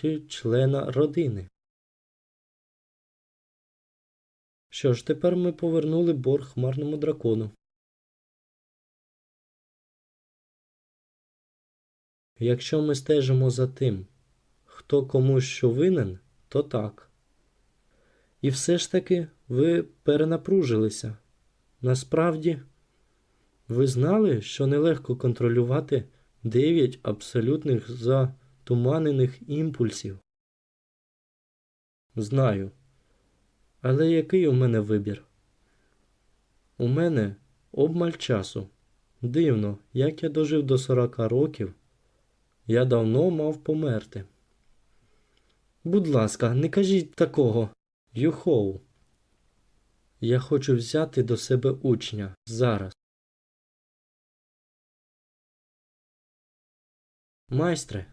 смертю члена родини. Що ж, тепер ми повернули борг хмарному дракону. Якщо ми стежимо за тим, хто комусь що винен, то так. І все ж таки ви перенапружилися. Насправді, ви знали, що нелегко контролювати 9 абсолютних затуманених імпульсів? Знаю. Але який у мене вибір? У мене обмаль часу. Дивно, як я дожив до 40 років, я давно мав померти. Будь ласка, не кажіть такого. Юхоу. Я хочу взяти до себе учня зараз. Майстре,